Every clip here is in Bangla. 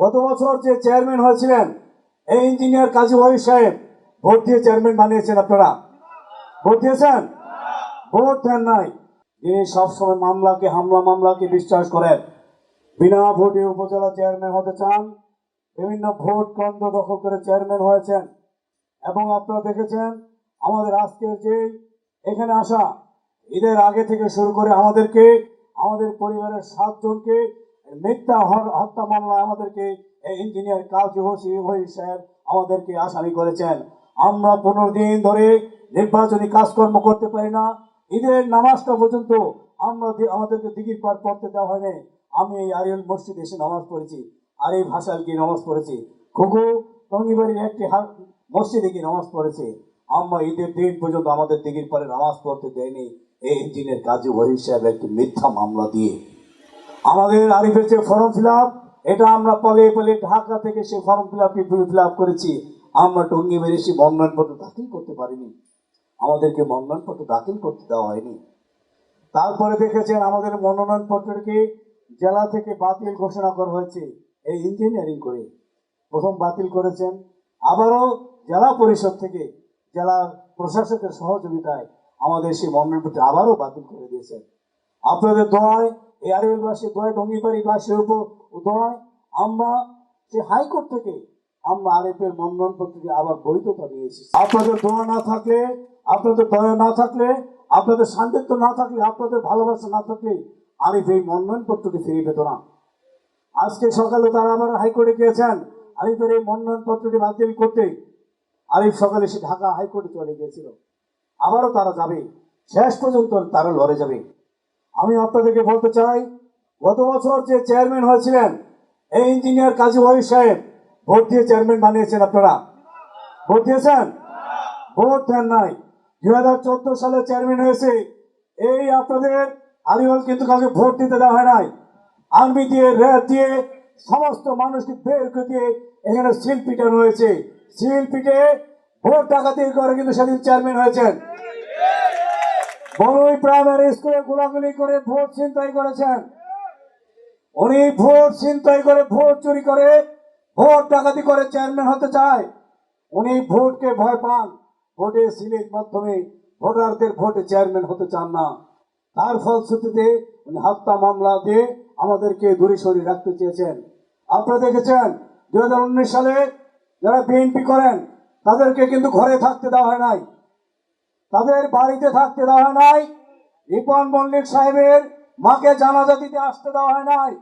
গত বছর যে চেয়ারম্যান হয়েছিলেন, এই ইঞ্জিনিয়ার কাজী ওয়াহিদ সাহেব, ভোট দিয়ে চেয়ারম্যান বানিয়েছেন আপনারা। ভোট দিয়েছেন? ভোট দেন নাই। যিনি সবসময় মামলাকে, হামলা মামলাকে বিশ্বাস করেন, বিনা ভোটে উপজেলা চেয়ারম্যান হতে চান, বিভিন্ন ভোট কেন্দ্র দখল করে চেয়ারম্যান হয়েছেন। এবং আপনারা দেখেছেন, আমাদের আজকের যে এখানে আসা, ঈদের আগে থেকে শুরু করে আমাদেরকে, আমাদের পরিবারের সাতজনকে মিথ্যা হত্যা মামলায় আমাদেরকে ইঞ্জিনিয়ার কাজী হোসি ওই সাহেব আমাদেরকে আসামি করেছেন। আমরা পনেরো দিন ধরে নির্বাচনী কাজকর্ম করতে পারি না। ঈদের নামাজটা পর্যন্ত আমরা আমাদেরকে দিঘির পার করতে দেওয়া হয়নি আমি এই আরিয়াল মসজিদে এসে নামাজ পড়েছি। আর এই ভাষায় গিয়ে নামাজ পড়েছি। খুকু, টঙ্গিবাড়ির একটি মসজিদে গিয়ে নামাজ পড়েছে। আমরা ঈদের দিন পর্যন্ত আমাদের দিঘির পারে নামাজ পড়তে দেয়নি। এই ইঞ্জিনের কাজী ওয়াহিদ সাহেব একটি মিথ্যা মামলা দিয়ে আমাদের আরিফের যে ফর্ম ফিল এটা আমরা পলে পলে ঢাকা থেকে সেই ফর্ম ফিল আপটি ফিল আপ করেছি। আমরা টঙ্গি বেরিয়েছি, মনোনয়নপত্র দাখিল করতে পারিনি। আমাদেরকে মনোনয়নপত্র দাখিল করতে দেওয়া হয়নি। তারপরে দেখেছেন আমাদের মনোনয়নপত্রকে জেলা থেকে বাতিল ঘোষণা করা হয়েছে, এই ইঞ্জিনিয়ারিং করে। প্রথম বাতিল করেছেন। আবারও জেলা পরিষদ থেকে, জেলা প্রশাসকের সহযোগিতায় আমাদের সেই মনোনয়নপত্র আবারও বাতিল করে দিয়েছেন। আপনাদের দোয়ায় আরিবাসী দোয়ায় ডঙ্গিবাড়ি বাসীর উপর দোয়ায় আমরা সে হাইকোর্ট থেকে আমরা আরেফের মনোনয়নপত্রটি আবার বৈধতা নিয়েছি আপনাদের দোয়া না থাকলে, আপনাদের দয়া না থাকলে, আপনাদের সান্নিধ্য না থাকলে, আপনাদের ভালোবাসা না থাকলে আরিফ এই মনোনয়নপত্রটি ফিরিয়ে পেত না। আজকে সকালে তারা আবার হাইকোর্টে গিয়েছেন। আরিফের এই মনোনয়নপত্রটি বাতিল করতে আরিফ সকালে সে ঢাকা হাইকোর্টে চলে গিয়েছিল। আবারও তারা যাবে। শেষ পর্যন্ত তারা লড়ে যাবে। আমি আপনাদেরকে বলতে চাই, গত বছর যে চেয়ারম্যান হয়েছিলেন, এই ইঞ্জিনিয়ার কাজী ওয়াহিদ সাহেব, ভোট দিয়ে চেয়ারম্যান বানিয়েছেন আপনারা। ভোট দিয়েছেন? ভোট দেন নাই। দুই হাজার চোদ্দ সালে চেয়ারম্যান হয়েছে, এই আপনাদের আরিওয়াল কিন্তু কাউকে ভোট দিতে দেওয়া হয় নাই। আর্মি দিয়ে রেড দিয়ে, সমস্ত মানুষকে বের করে দিয়ে এখানে সিল পিটানো হয়েছে। পিটে ভোট ডাকাতি করে কিন্তু সেদিন চেয়ারম্যান হয়েছেন। বড়ই প্রাইমারি স্কুলে গোলাগুলি করে ভোট ছিনতাই করেছেন। উনি ভোট ছিনতাই করে ভোট চুরি করে ভোট ডাকাতি করে চেয়ারম্যান হতে চায়। উনি ভোটকে ভয় পান। ভোটে সিলের মাধ্যমে ভোটারদের ভোটে চেয়ারম্যান হতে চান না। তার ফলশ্রুতিতে উনি হত্যা মামলা দিয়ে আমাদেরকে দূরে সরিয়ে রাখতে চেয়েছেন। আপনারা দেখেছেন, দুই হাজার উনিশ সালে যারা বিএনপি করেন, তাদেরকে কিন্তু ঘরে থাকতে দেওয়া হয় নাই। তাদের বাড়িতে থাকতে দেওয়া হয় নাই। রিপন মল্লিক সাহেবের মাকে জানাজা দিতে আসতে দেওয়া হয় নাই।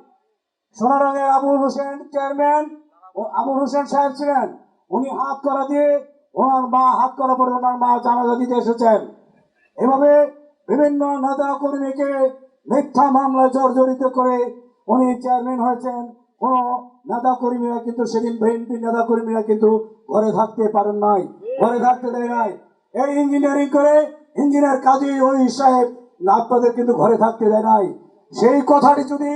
সোনারঙের আবুল হোসেন চেয়ারম্যান ও আবুল হোসেন সাহেব ছিলেন। উনি হাত করা দিয়ে ওনার মা হাত করা পরে ওনার মা জানাজা দিতে এসেছেন। এভাবে বিভিন্ন নেতা কর্মীকে মিথ্যা মামলায় জর্জরিত করে উনি চেয়ারম্যান হয়েছেন। কোন নেতা কর্মীরা কিন্তু সেদিন বিএনপি নেতা কর্মীরা কিন্তু ঘরে থাকতে পারেন নাই। ঘরে থাকতে দেয় নাই। এই ইঞ্জিনিয়ারিং করে ইঞ্জিনিয়ার কাজী ওই সাহেব আপনাদের কিন্তু ঘরে থাকতে দেয় নাই। সেই কথাটি যদি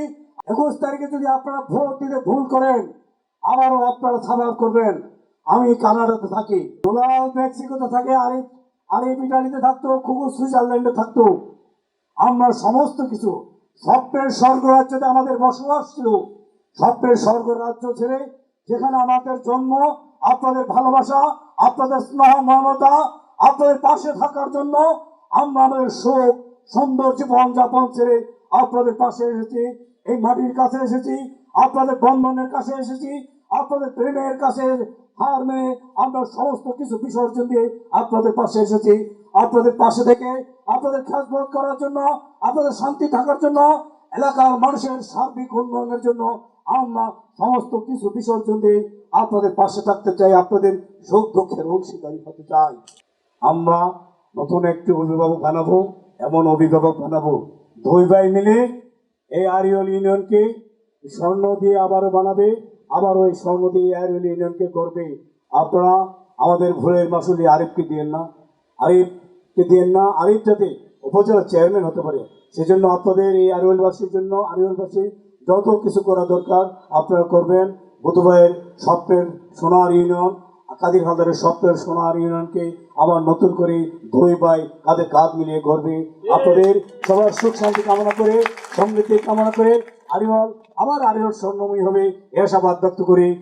একুশ তারিখে যদি আপনারা ভোট দিতে ভুল করেন, আবারও আপনারা সাবাব করবেন। আমি কানাডাতে থাকি। মেক্সিকোতে থাকে আরিফ আরিফ ইটালিতে থাকতো খুবু সুইজারল্যান্ডে থাকতো। আমরা সমস্ত কিছু, স্বপ্নের স্বর্গ রাজ্যতে আমাদের বসবাস ছিল। স্বপ্নের স্বর্গ রাজ্য ছেড়ে যেখানে আমাদের জন্ম, আপনাদের ভালোবাসা, আপনাদের স্নেহ, মমতা আপনাদের পাশে থাকার জন্য আমরা আমাদের সুখ, সুন্দর জীবন যাপন ছেড়ে আপনাদের পাশে এসেছি। এই মাটির কাছে এসেছি, আপনাদের বন্ধনের কাছে এসেছি, আপনাদের প্রেমের কাছে হার মেনে আমরা সমস্ত কিছু বিসর্জন দিয়ে আপনাদের পাশে এসেছি। আপনাদের পাশে থেকে আপনাদের খেজবোধ করার জন্য, আপনাদের শান্তি থাকার জন্য, এলাকার মানুষের সার্বিক উন্নয়নের জন্য আমরা সমস্ত কিছু বিসর্জন দিয়ে আপনাদের পাশে থাকতে চাই, আপনাদের সুখ দুঃখের অংশীদারি হতে চাই। আমরা নতুন একটি অভিভাবক বানাবো, এমন অভিভাবক বানাবো। দুই ভাই মিলে এই আরিয়ল ইউনিয়নকে স্বর্ণ দিয়ে আবারও বানাবে আবার ওই স্বর্ণ দিয়ে আরিয়ল ইউনিয়নকে করবে। আপনারা আমাদের ভুলের মাসুলি আরিফকে দিয়েন না। আরিফকে দিয়েন না, আরিফ যাতে উপজেলা চেয়ারম্যান হতে পারে। সেজন্য আপনাদের এই আরিয়লবাসীর জন্য আরিয়লবাসী যত কিছু করা দরকার আপনারা করবেন। বুধবাইয়ের স্বপ্নের সোনার ইউনিয়ন কাদির হালদারের সফটওয়্যার সোনার ইউনিয়নকে আবার নতুন করে ধুয়ে পায় কাঁধে কাঁধ মিলিয়ে গর্বে আপনাদের সবার সুখ শান্তি কামনা করে, সমৃদ্ধি কামনা করে আরিহল আবার আরিয়ল স্বর্ণময়ী হবে, এ আশাবাদ ব্যক্ত করে।